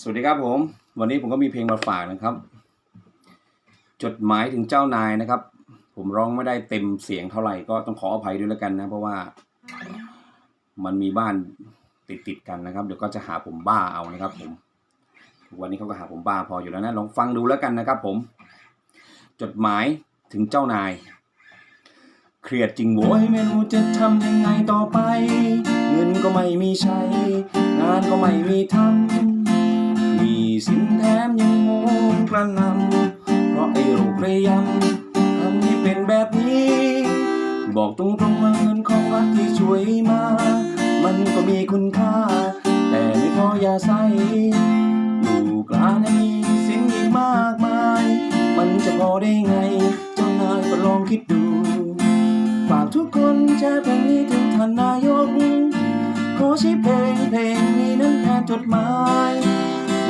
สวัสดีครับผม วันนี้ผมก็มีเพลงมาฝากนะครับ จดหมายถึงเจ้านายนะครับ ผมร้องไม่ได้เต็มเสียงเท่าไหร่ก็ต้องขออภัยด้วยแล้วกันนะ เพราะว่ามันมีบ้านติดติดกันนะครับ เดี๋ยวก็จะหาผมบ้าเอานะครับผมวันนี้เขาก็หาผมบ้าพออยู่แล้วนะลองฟังดูแล้วกันนะครับ ผม จดหมายถึงเจ้านาย เครียดจริงโว้ยไม่รู้จะทำยังไงต่อไป เงินก็ไม่มีใช้ งานก็ไม่มีทำ สินแถมยังโงงกระนำเพราะไอ้โรคระยำทำให้เป็นแบบนี้ บอกตรงๆว่าเงินของรัฐที่ช่วยมา มันก็มีคุณค่า แต่ไม่พออย่าใส่ลูกหลานมีสิ่งอีกมากมาย มันจะพอได้ไง เจ้านายก็ลองคิดดูฝากทุกคนแชร์เพลงนี้ถึงท่านนายกขอใช้เพลงเพลงนี้นั้นแทนจดหมาย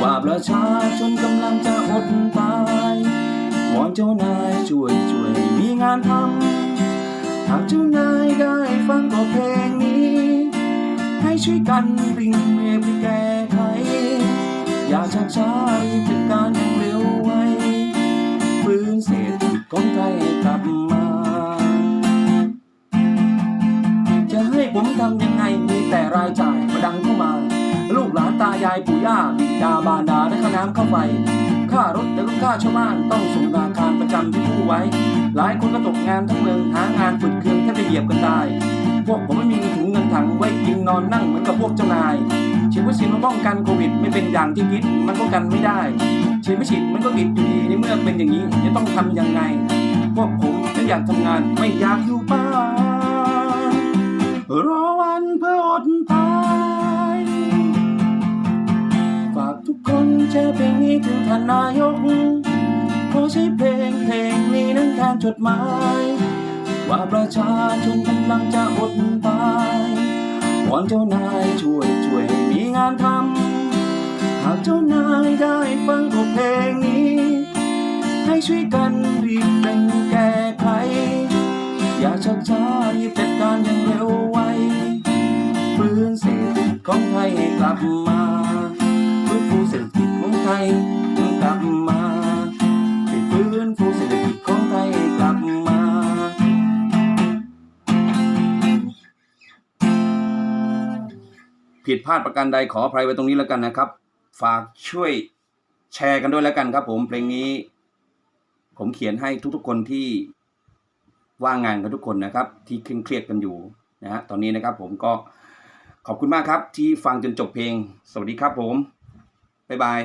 ว่าประชาชนกำลังจะอดตายวอนเจ้านายช่วยช่วยมีงานทำหากเจ้านายได้ฟังก็เพลงนี้ ให้ช่วยกันริงเรียบแก้ไข อย่าช้าช้ารีบจัดการอย่างเร็วไวฟื้นเศรษฐกิจของไทยกลับายาบิดาบารดาและค่าน้ำค่าไฟค่ารถและก็ค่าช่าบ้านต้องส่งธนาคารประจำที่ผู้ไว้ หลายคนก็ตกงานทั้งเมืองหางานฝึกเครื่องแทบจะเหยียบกันตายพวกผมไม่มีถุงเงินถังไว้กินนอนนั่งเหมือนกับพวกเจ้านายฉีดวัคซีนมาป้องกันโควิดไม่เป็นอย่างที่คิดมันป้องกันไม่ได้ฉีดไม่ฉีดมันก็ติดอยู่ดีในเมื่อเป็นอย่างนี้จะต้องทำยังไง พวกผมจะอยากทำงานไม่อยากอยู่บ้านรอ แชร์เพลงนี้ถึงท่านนายก ขอใช้เพลงเพลงนี้นั้นแทนจดหมาย ว่าประชาชนกำลังจะอดตายวอนเจ้านายช่วยช่วยให้มีงานทำหากเจ้านายได้ฟังก็เพลงนี้ ให้ช่วยกันรีบเร่งแก้ไขอย่าชักช้ารีบจัดการอย่างเร็วไวฟื้นเศรษฐกิจของไทยให้กลับมา ไทยให้กลับมาให้ฟื้นฟูเศรษฐกิจของไทยให้กลับมา ผิดพลาดประการใดขออภัยไว้ตรงนี้แล้วกันนะครับ ฝากช่วยแชร์กันด้วยแล้วกันครับผมเพลงนี้ ผมเขียนให้ทุกๆคนที่ว่างงานกันทุกคนนะครับ ที่เคร่งเครียดกันอยู่นะฮะตอนนี้นะครับผมก็ขอบคุณมากครับที่ฟังจนจบเพลง สวัสดีครับผม บ๊ายบาย